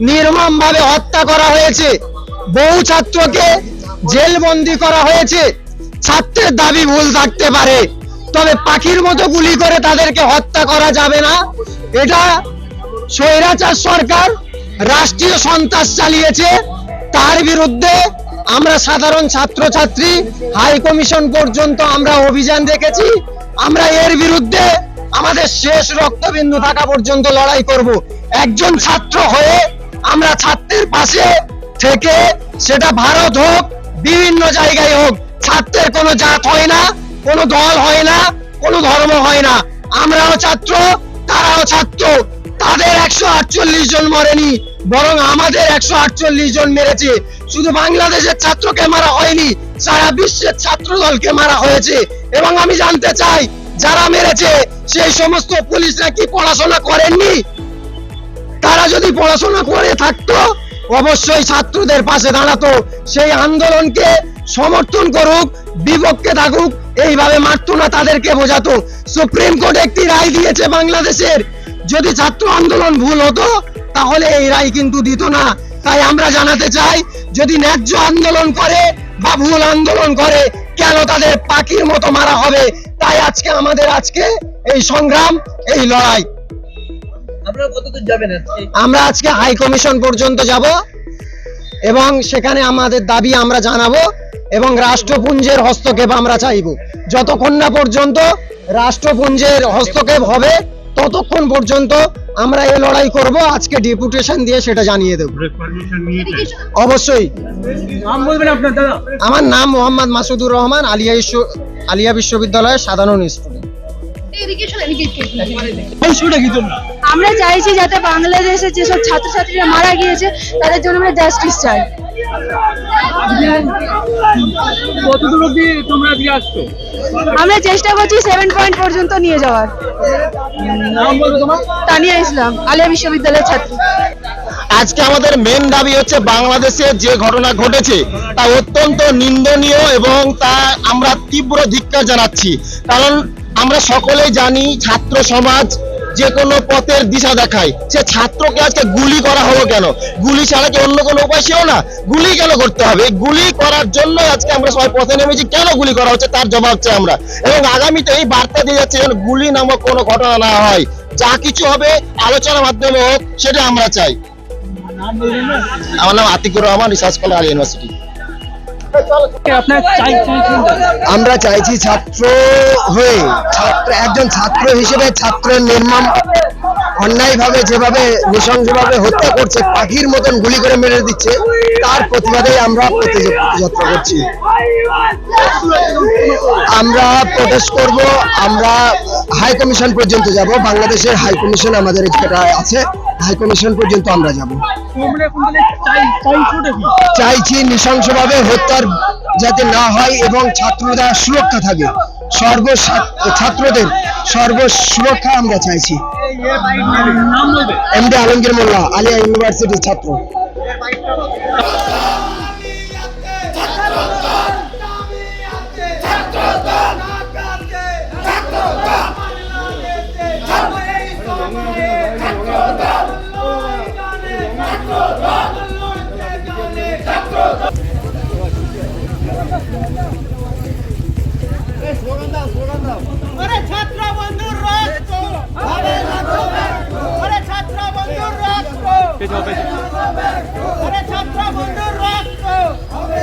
নির্মমভাবে হত্যা করা হয়েছে। বহু ছাত্রকে জেলবন্দি করা হয়েছে। ছাত্রের দাবি ভুল থাকতে পারে। তবে পাখির মতো গুলি করে তাদেরকে হত্যা করা যাবে না। এটা স্বৈরাচার সরকার রাষ্ট্রীয় সন্ত্রাস চালিয়েছে। তার বিরুদ্ধে আমরা সাধারণ ছাত্রছাত্রী, হাই কমিশন পর্যন্ত আমরা অভিযান দেখেছি। আমরা এর বিরুদ্ধে আমাদের শেষ রক্তবিন্দু থাকা পর্যন্ত লড়াই করব। একজন ছাত্র হয়ে আমরা ছাত্রের পাশে থেকে সেটা ভারত হোক, বিভিন্ন জায়গায় হোক, ছাত্রের কোনো জাত হয় না, কোনো দল হয় না, কোনো ধর্ম হয় না। আমরাও ছাত্র, তারাও ছাত্র। তাদের একশো আটচল্লিশ জন মরেনি, বরং আমাদের একশো আটচল্লিশ জন মেরেছে। শুধু বাংলাদেশের ছাত্রকে মারা হয়নি, সারা বিশ্বের ছাত্র দলকে মারা হয়েছে। এবং আমি জানতে চাই, যারা মেরেছে, সেই সমস্ত পুলিশরা কি পড়াশোনা করেননি? যদি পড়াশোনা করে থাকতো, অবশ্যই ছাত্রদের পাশে দাঁড়াতো। সেই আন্দোলনকে সমর্থন করুক, বিপক্ষে থাকুক, এইভাবে মারতো না, তাদেরকে বোঝাতো। সুপ্রিম কোর্ট একটি রায় দিয়েছে বাংলাদেশের, যদি ছাত্র আন্দোলন ভুল হতো, তাহলে এই রায় কিন্তু দিত না। তাই আমরা জানাতে চাই, যদি ন্যায্য আন্দোলন করে বা ভুল আন্দোলন করে, কেন তাদের পাখির মতো মারা হবে? তাই আজকে আমাদের আজকে এই সংগ্রাম, এই লড়াই। আমরা আজকে হাই কমিশন পর্যন্ত যাব এবং সেখানে আমাদের দাবি আমরা জানাব এবং রাষ্ট্রপুঞ্জের হস্তক্ষেপ আমরা চাইব। যতক্ষণ না পর্যন্ত রাষ্ট্রপুঞ্জের হস্তক্ষেপ হবে ততক্ষণ পর্যন্ত আমরা এই লড়াই করব। আজকে ডেপুটেশন দিয়ে সেটা জানিয়ে দেব। অবশ্যই। আমার নাম মোহাম্মদ মাসুদুর রহমান আলিয়া আলিয়া বিশ্ববিদ্যালয়ের সাধারণ স্টুডেন্ট। তোমরা আমরা চাইছি যাতে বাংলাদেশে যেসব ছাত্রছাত্রীরা মারা গিয়েছে তাদের জন্য আমরা জাস্টিস চাই। কতদূর অব্দি তোমরা দিয়ে আসছো? আমরা চেষ্টা করছি সেভেন পয়েন্ট পর্যন্ত নিয়ে যাওয়ার। তানিয়া ইসলাম আলিয়া বিশ্ববিদ্যালয়ের ছাত্রী। আজকে আমাদের মেন দাবি হচ্ছে বাংলাদেশে যে ঘটনা ঘটেছে তা অত্যন্ত নিন্দনীয় এবং তা আমরা তীব্র ধিক্কার জানাচ্ছি। কারণ আমরা সকলে জানি ছাত্র সমাজ যে কোনো পথের দিশা দেখায়। সে ছাত্রকে আজকে গুলি করা হলো কেন? গুলি ছাড়া কি অন্য কোনো উপায় ছিল না? গুলি কেন করতে হবে? গুলি করার জন্য আজকে আমরা সবাই পথে নেমেছি। কেন গুলি করা হচ্ছে? তার জবাব চাই আমরা। এবং আগামীতে এই বার্তা দিয়ে যাচ্ছে যেন গুলি নামক কোনো ঘটনা না হয়। যা কিছু হবে, আলোচনার মাধ্যমে হোক, সেটা আমরা চাই। আমার নাম Atikur Rahman, research college Ali university. আমরা চাইছি ছাত্র হয়ে, ছাত্র, একজন ছাত্র হিসেবে ছাত্রের নির্মম অন্যায়ভাবে যেভাবে, নৃশংসভাবে হত্যা করছে, পাখির মতন গুলি করে মেরে দিচ্ছে, তার প্রতিবাদে আমরা প্রতিয- প্রতিযাত্রা করছি। আমরা প্রটেস্ট করব, আমরা হাই কমিশন পর্যন্ত যাব। বাংলাদেশের হাই কমিশন আমাদের যেটা আছে। হাই কমিশন পর্যন্ত আমরা যাব। চাইছি নৃশংসভাবে হত্যার যাতে না হয় এবং ছাত্ররা সুরক্ষা থাকে। সর্ব ছাত্রদের সর্ব সুরক্ষা আমরা চাইছি। এমডি আলমগীর মোল্লা, আলিয়া ইউনিভার্সিটির ছাত্র। রক্ত ওরে